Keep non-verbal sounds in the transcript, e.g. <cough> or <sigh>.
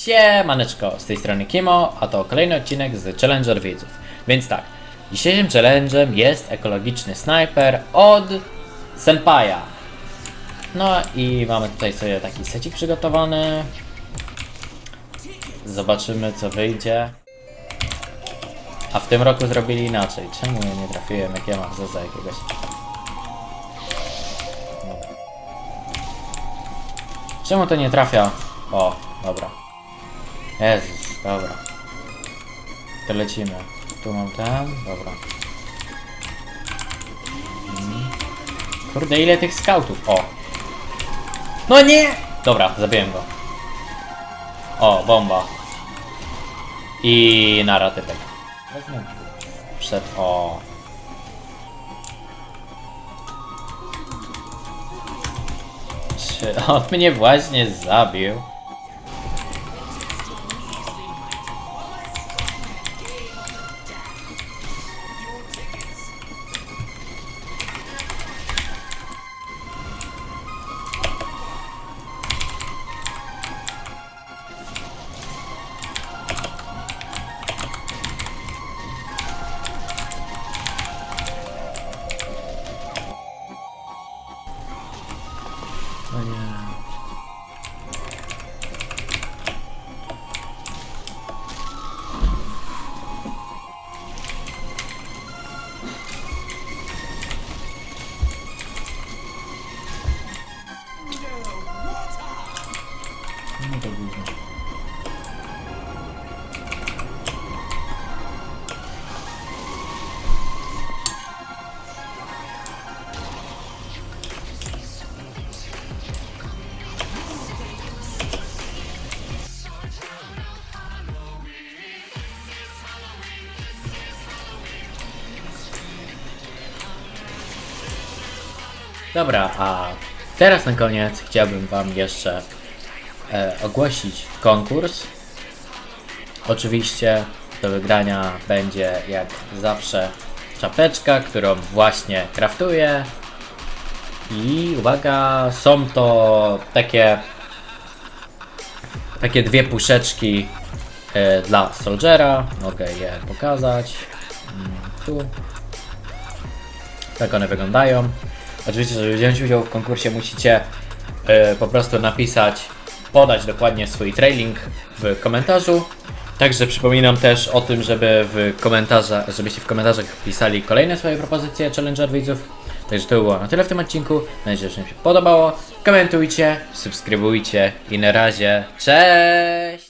Siemaneczko, z tej strony Kimo, a to kolejny odcinek z Challenger Widzów. Więc tak, dzisiejszym challenge'em jest ekologiczny snajper od Senpaja. No i mamy tutaj sobie taki secik przygotowany. Zobaczymy co wyjdzie. A w tym roku zrobili inaczej. Czemu ja nie trafiłem, jak ja mam za jakiegoś... Czemu to nie trafia? O, dobra. Jezus, dobra. To lecimy. Tu mam ten, dobra. Mhm. Kurde, ile tych skautów? O! No nie! Dobra, zabiłem go. O, bomba. I nara typek. Przed... O. Czy <laughs> on mnie właśnie zabił? O nie. No to gówno. Dobra, a teraz na koniec chciałbym Wam jeszcze e, ogłosić konkurs. Oczywiście do wygrania będzie jak zawsze czapeczka, którą właśnie kraftuję. I uwaga, są to takie takie dwie puszeczki e, dla Soldiera. Mogę je pokazać. Mm, Tu. Tak one wyglądają. Oczywiście, żeby wziąć udział w konkursie musicie e, po prostu napisać, podać dokładnie swój trailing w komentarzu. Także przypominam też o tym, żeby w komentarzach, żebyście w komentarzach pisali kolejne swoje propozycje Challenger widzów. Także to było na tyle w tym odcinku. Mam nadzieję, że Wam się podobało. Komentujcie, subskrybujcie i na razie. Cześć!